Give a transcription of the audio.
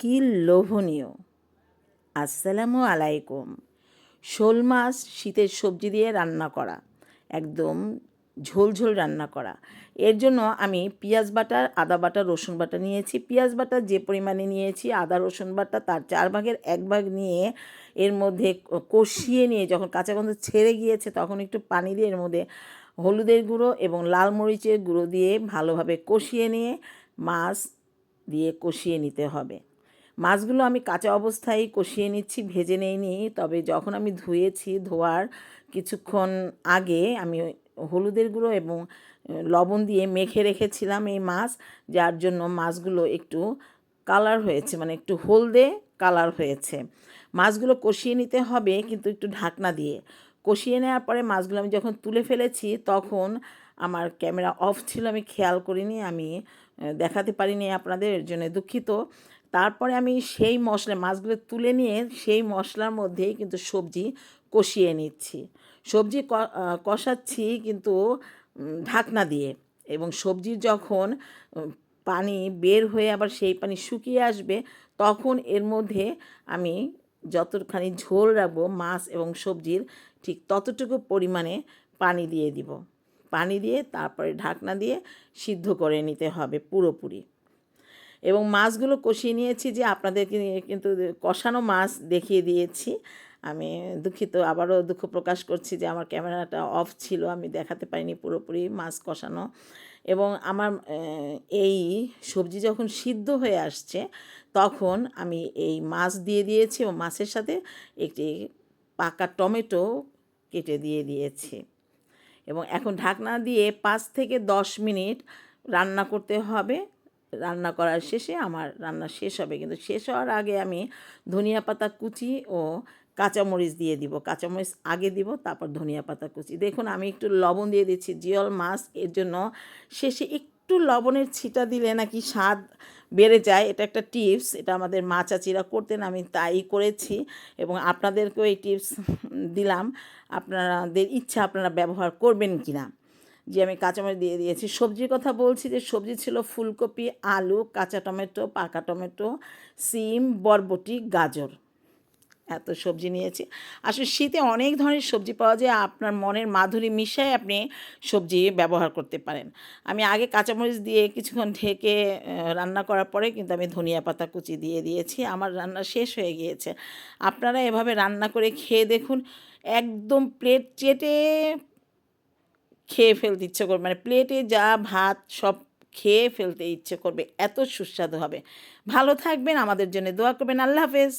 কি লোভনীয়? আসসালামু আলাইকুম। শোল মাছ শীতের সবজি দিয়ে রান্না করা, একদম ঝোল ঝোল রান্না করা। এর জন্য আমি পেঁয়াজ বাটা, আদা বাটা, রসুন বাটা নিয়েছি। পেঁয়াজ বাটা যে পরিমাণে নিয়েছি, আদা, রসুন বাটা তার চার ভাগের এক ভাগ নিয়ে এর মধ্যে কষিয়ে নিয়ে যখন কাঁচা গন্ধ ছেড়ে গিয়েছে তখন একটু পানি দিয়ে এর মধ্যে হলুদের গুঁড়ো এবং লাল মরিচের গুঁড়ো দিয়ে ভালোভাবে কষিয়ে নিয়ে মাছ দিয়ে কষিয়ে নিতে হবে। মাছগুলো আমি কাঁচা অবস্থায় কষিয়ে নিচ্ছি, ভেজে নেইনি। তবে যখন আমি ধুয়েছি ধোয়ার কিছুক্ষণ আগে আমি হলুদের গুঁড়ো এবং লবণ দিয়ে মেখে রেখেছিলাম এই মাছ, যার জন্য মাছগুলো একটু কালার হয়েছে মানে একটু হলদে কালার হয়েছে। মাছগুলো কষিয়ে নিতে হবে কিন্তু একটু ঢাকনা দিয়ে। কষিয়ে নেওয়ার পরে মাছগুলো আমি যখন তুলে ফেলেছি, তখন আমার ক্যামেরা অফ ছিল, আমি খেয়াল করিনি, আমি দেখাতে পারিনি আপনাদের জন্য দুঃখিত। তারপরে আমি সেই মশলা, মাছগুলো তুলে নিয়ে সেই মশলার মধ্যেই কিন্তু সবজি কষিয়ে নিচ্ছি। সবজি কষাচ্ছি কিন্তু ঢাকনা দিয়ে এবং সবজির যখন পানি বের হয়ে আবার সেই পানি শুকিয়ে আসবে, তখন এর মধ্যে আমি যতখানি ঝোল রাখব, মাছ এবং সবজির ঠিক ততটুকু পরিমাণে পানি দিয়ে দিব। পানি দিয়ে তারপরে ঢাকনা দিয়ে সিদ্ধ করে নিতে হবে পুরোপুরি। এবং মাছগুলো কষিয়ে নিয়েছি যে আপনাদেরকে কিন্তু কষানো মাছ দেখিয়ে দিয়েছি। আমি দুঃখিত, আবারও দুঃখ প্রকাশ করছি যে আমার ক্যামেরাটা অফ ছিল, আমি দেখাতে পারিনি পুরোপুরি মাছ কষানো। এবং আমার এই সবজি যখন সিদ্ধ হয়ে আসছে, তখন আমি এই মাছ দিয়ে দিয়েছি এবং মাছের সাথে একটি পাকা টমেটো কেটে দিয়ে দিয়েছি। এবং এখন ঢাকনা দিয়ে পাঁচ থেকে দশ মিনিট রান্না করতে হবে। রান্না করার শেষে আমার রান্না শেষ হবে। কিন্তু শেষ হওয়ার আগে আমি ধনিয়া পাতা কুচি ও কাঁচামরিচ দিয়ে দিব। কাঁচামরিচ আগে দিব, তারপর ধনিয়া পাতা কুচি। দেখুন, আমি একটু লবণ দিয়ে দিচ্ছি। জিয়ল মাছ, এর জন্য শেষে একটু লবণের ছিটা দিলে নাকি স্বাদ বেড়ে যায়। এটা একটা টিপস, এটা আমাদের মা চাচিরা করতেন, আমি তাই করেছি। এবং আপনাদেরকেও এই টিপস দিলাম। আপনাদের ইচ্ছা, আপনারা ব্যবহার করবেন কি না যে আমি কাঁচামরিচ দিয়ে দিয়েছি। সবজির কথা বলছি যে সবজি ছিল ফুলকপি, আলু, কাঁচা টমেটো, পাকা টমেটো, সিম, বরবটি, গাজর। এত সবজি নিয়েছি। আসলে শীতে অনেক ধরনের সবজি পাওয়া যায়। আপনার মনের মাধুরী মিশায় আপনি সবজি ব্যবহার করতে পারেন। আমি আগে কাঁচামরিচ দিয়ে কিছুক্ষণ ঢেকে রান্না করার পরে কিন্তু আমি ধনিয়া পাতা কুচি দিয়ে দিয়েছি। আমার রান্না শেষ হয়ে গিয়েছে। আপনারা এভাবে রান্না করে খেয়ে দেখুন, একদম প্লেট চেটে খেয়ে ফেলতে ইচ্ছে করবে। মানে প্লেটে যা ভাত সব খেয়ে ফেলতে ইচ্ছে করবে। এত সুস্বাদু হবে। ভালো থাকবেন, আমাদের জন্য দোয়া করবেন। আল্লাহ হাফেজ।